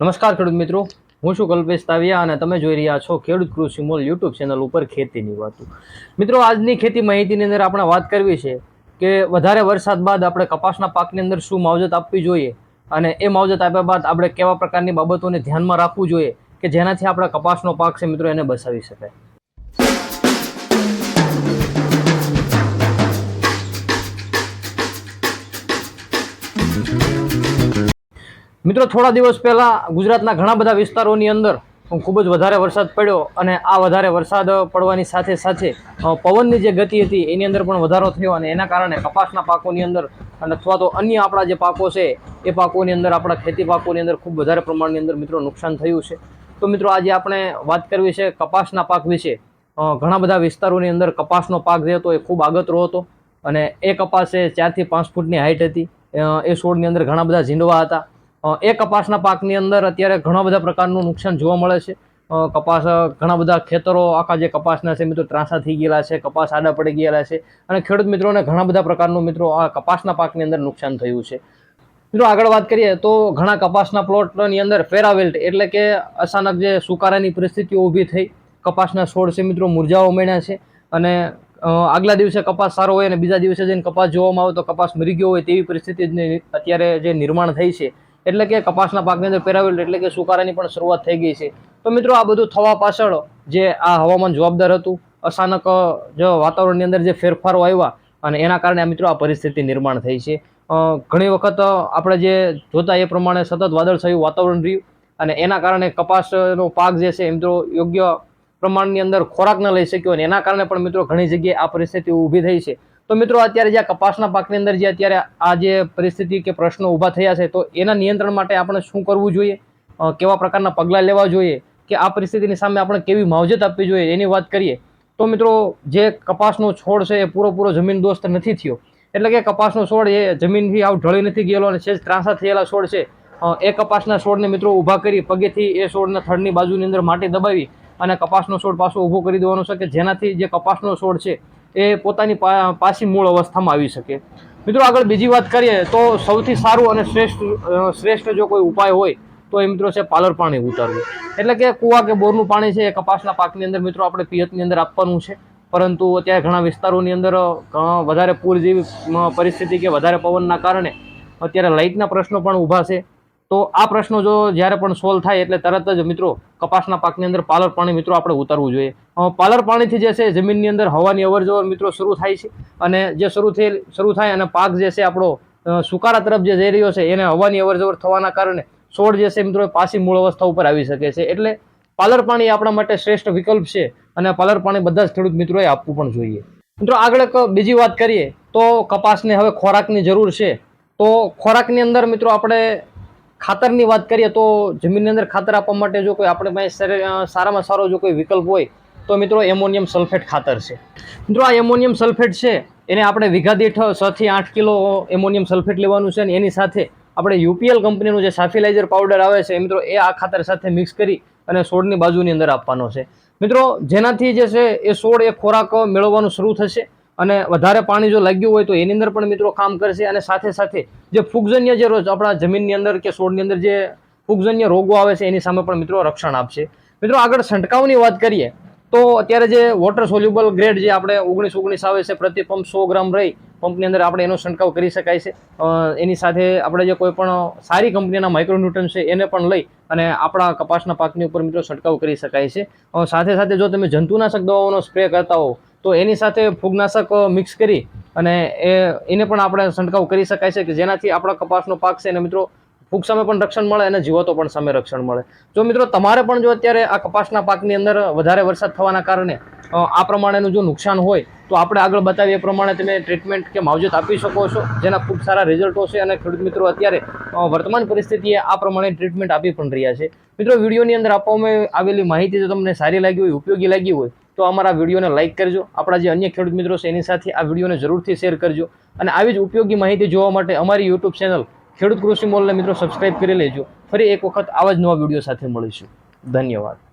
નમસ્કાર ખેડૂત મિત્રો. હું છું કલ્પેશ તાવિયા અને તમે જોઈ રહ્યા છો ખેડૂત કૃષિ મોલ યુટ્યુબ ચેનલ ઉપર ખેતીની વાતો. મિત્રો, આજની ખેતી માહિતીની અંદર આપણે વાત કરવી છે કે વધારે વરસાદ બાદ આપણે કપાસના પાકની અંદર શું માવજત આપવી જોઈએ અને એ માવજત આપ્યા બાદ આપણે કેવા પ્રકારની બાબતોને ધ્યાનમાં રાખવું જોઈએ કે જેનાથી આપણા કપાસનો પાક છે મિત્રો એને બચાવી શકાય. મિત્રો, થોડા દિવસ પહેલાં ગુજરાતના ઘણા બધા વિસ્તારોની અંદર ખૂબ જ વધારે વરસાદ પડ્યો અને આ વધારે વરસાદ પડવાની સાથે સાથે પવનની જે ગતિ હતી એની અંદર પણ વધારો થયો અને એના કારણે કપાસના પાકોની અંદર અને અથવા તો અન્ય આપણા જે પાકો છે, એ પાકોની અંદર આપણા ખેતી પાકોની અંદર ખૂબ વધારે પ્રમાણની અંદર મિત્રો નુકસાન થયું છે. તો મિત્રો, આજે આપણે વાત કરવી છે કપાસના પાક વિશે. ઘણા બધા વિસ્તારોની અંદર કપાસનો પાક જે હતો, એ ખૂબ આગતરો હતો અને એ કપાસ એ ચારથી પાંચ ફૂટની હાઇટ હતી. એ છોડની અંદર ઘણા બધા ઝીંડવા હતા. એ કપાસના પાકની અંદર અત્યારે ઘણા બધા પ્રકારનું નુકસાન જોવા મળે છે. કપાસ ઘણા બધા ખેતરો આખા જે કપાસના છે મિત્રો ત્રાંસા થઈ ગયેલા છે, કપાસ આડા પડી ગયેલા છે અને ખેડૂત મિત્રોને ઘણા બધા પ્રકારનું મિત્રો આ કપાસના પાકની અંદર નુકસાન થયું છે. મિત્રો આગળ વાત કરીએ તો ઘણા કપાસના પ્લોટની અંદર ફેરાવેલ્ટ એટલે કે અચાનક જે સુકારાની પરિસ્થિતિઓ ઊભી થઈ, કપાસના છોડ છે મિત્રો મુરઝાઓ મળ્યા છે અને આગલા દિવસે કપાસ સારો હોય અને બીજા દિવસે જઈને કપાસ જોવામાં આવે તો કપાસ મરી ગયો હોય તેવી પરિસ્થિતિ અત્યારે જે નિર્માણ થઈ છે. એટલે કે કપાસના પાકની અંદર પેરાવેલ્ટ એટલે કે સુકારાની પણ શરૂઆત થઈ ગઈ છે. તો મિત્રો આ બધું થવા પાછળ જે આ હવામાન જવાબદાર હતું, અચાનક જો વાતાવરણની અંદર જે ફેરફારો આવ્યા અને એના કારણે આ મિત્રો આ પરિસ્થિતિ નિર્માણ થઈ છે. ઘણી વખત આપણે જે જોતા એ પ્રમાણે સતત વાદળછાયું વાતાવરણ રહ્યું અને એના કારણે કપાસનો પાક જે છે એ મિત્રો યોગ્ય પ્રમાણની અંદર ખોરાક ન લઈ શક્યો અને એના કારણે પણ મિત્રો ઘણી જગ્યાએ આ પરિસ્થિતિ ઊભી થઈ છે. તો મિત્રો, અત્યારે જે કપાસના પાકની અંદર જે અત્યારે આ જે પરિસ્થિતિ કે પ્રશ્નો ઊભા થયા છે, તો એના નિયંત્રણ માટે આપણે શું કરવું જોઈએ? કેવા પ્રકારના પગલાં લેવા જોઈએ? કે આ પરિસ્થિતિની સામે આપણે કેવી માવજત આપવી જોઈએ? એની વાત કરીએ, તો મિત્રો, જે કપાસનો છોડ છે, એ પૂરો જમીન દોસ્ત નથી થયો. એટલે કે કપાસનો છોડ એ જમીનથી આવ ઢળી નથી ગયેલો અને સેજ ત્રાંસા થયેલા છોડ છે. એ કપાસના છોડને મિત્રો ઊભા કરી પગેથી એ છોડના થડની બાજુની અંદર માટી દબાવી અને કપાસનો છોડ પાછો ઊભો કરી દેવાનો છે, કે જેનાથી જે કપાસનો છોડ છે એ પોતાની પાછી મૂળ અવસ્થામાં આવી શકે. મિત્રો, આગળ બીજી વાત કરીએ તો સૌથી સારું અને શ્રેષ્ઠ શ્રેષ્ઠ જો કોઈ ઉપાય હોય, તો એ મિત્રો છે પાલર પાણી ઉતારવું. એટલે કે કૂવા કે બોરનું પાણી છે એ કપાસના પાકની અંદર મિત્રો આપણે પિયતની અંદર આપવાનું છે. પરંતુ અત્યારે ઘણા વિસ્તારોની અંદર વધારે પૂર જેવી પરિસ્થિતિ કે વધારે પવનના કારણે અત્યારે લાઇટના પ્રશ્નો પણ ઊભા છે. તો આ પ્રશ્નો જો જ્યારે પણ સોલ્વ થાય એટલે તરત જ મિત્રો કપાસના પાકની અંદર પાલર પાણી મિત્રો આપણે ઉતારવું જોઈએ. પાલર પાણીથી જે છે જમીનની અંદર હવાની અવરજવર મિત્રો શરૂ થાય છે અને જે શરૂ થયેલ, શરૂ થાય અને પાક જે છે આપણો સુકારા તરફ જે જઈ રહ્યો છે એને હવાની અવરજવર થવાના કારણે છોડ જે છે મિત્રો પાછી મૂળ અવસ્થા ઉપર આવી શકે છે. એટલે પાલર પાણી આપણા માટે શ્રેષ્ઠ વિકલ્પ છે અને પાલર પાણી બધા જ ખેડૂત મિત્રોએ આપવું પણ જોઈએ. મિત્રો આગળ બીજી વાત કરીએ તો કપાસને હવે ખોરાકની જરૂર છે. તો ખોરાકની અંદર મિત્રો આપણે ખાતરની વાત કરીએ તો જમીનની અંદર ખાતર આપવા માટે જો કોઈ આપણે પાસે સરે- સારામાં સારો જો કોઈ વિકલ્પ હોય, તો મિત્રો એમોનિયમ સલ્ફેટ ખાતર છે. મિત્રો આ એમોનિયમ સલ્ફેટ છે, એને આપણે વીઘા દીઠ છ થી આઠ કિલો એમોનિયમ સલ્ફેટ લેવાનું છે અને એની સાથે આપણે યુપીએલ કંપનીનું જે સાફિલાઇઝર પાવડર આવે છે મિત્રો એ આ ખાતર સાથે મિક્સ કરી અને છોડની બાજુની અંદર આપવાનો છે. મિત્રો જેનાથી જે છે, એ છોડ એ ખોરાક મેળવવાનું શરૂ થશે. અને વધારે પાણી જો લાગ્યું હોય તો એની અંદર પણ મિત્રો કામ કરશે અને સાથે સાથે જે ફૂગજન્ય જે રોજ આપણા જમીનની અંદર કે છોડની અંદર જે ફૂગજન્ય રોગો આવે છે એની સામે પણ મિત્રો રક્ષણ આપશે. મિત્રો આગળ છંટકાવની વાત કરીએ તો અત્યારે જે વોટર સોલ્યુબલ ગ્રેડ જે આપણે ઓગણીસ ઓગણીસ આવે છે, પ્રતિ પંપ સો ગ્રામ રહી પંપની અંદર આપણે એનો છંટકાવ કરી શકાય છે. એની સાથે આપણે જે કોઈ પણ સારી કંપનીના માઇક્રોન્યુટ્રન છે એને પણ લઈ અને આપણા કપાસના પાકની ઉપર મિત્રો છંટકાવ કરી શકાય છે. સાથે સાથે જો તમે જંતુનાશક દવાઓનો સ્પ્રે કરતા હો તો એની સાથે ફૂગનાશક મિક્સ કરી અને એ, એને પણ આપણે છંટકાવ કરી શકાય છે કે જેનાથી આપણા કપાસનો પાક છે અને મિત્રો ફૂગ સામે પણ રક્ષણ મળે અને જીવાતો પણ સામે રક્ષણ મળે. જો મિત્રો તમારે પણ જો અત્યારે આ કપાસના પાકની અંદર વધારે વરસાદ થવાના કારણે આ પ્રમાણેનું જો નુકસાન હોય, તો આપણે આગળ બતાવીએ પ્રમાણે તમે ટ્રીટમેન્ટ કે માવજત આપી શકો છો. જેના ખૂબ સારા રિઝલ્ટો છે અને ખેડૂત મિત્રો અત્યારે વર્તમાન પરિસ્થિતિએ આ પ્રમાણે ટ્રીટમેન્ટ આપી પણ રહ્યા છે. મિત્રો વિડીયોની અંદર આપવામાં આવેલી માહિતી જો તમને સારી લાગી હોય, ઉપયોગી લાગી હોય તો અમારા વિડીયોને લાઇક કરજો. આપણા જે અન્ય ખેડૂત મિત્રો છે, એની સાથે આ વિડીયોને જરૂરથી શેર કરજો. અને આવી જ ઉપયોગી માહિતી જોવા માટે અમારી યુટ્યુબ ચેનલ ખેડૂત કૃષિ મોલને મિત્રો સબસ્ક્રાઇબ કરી લેજો. ફરી એક વખત આવા જ નવા વીડિયો સાથે મળીશું. ધન્યવાદ.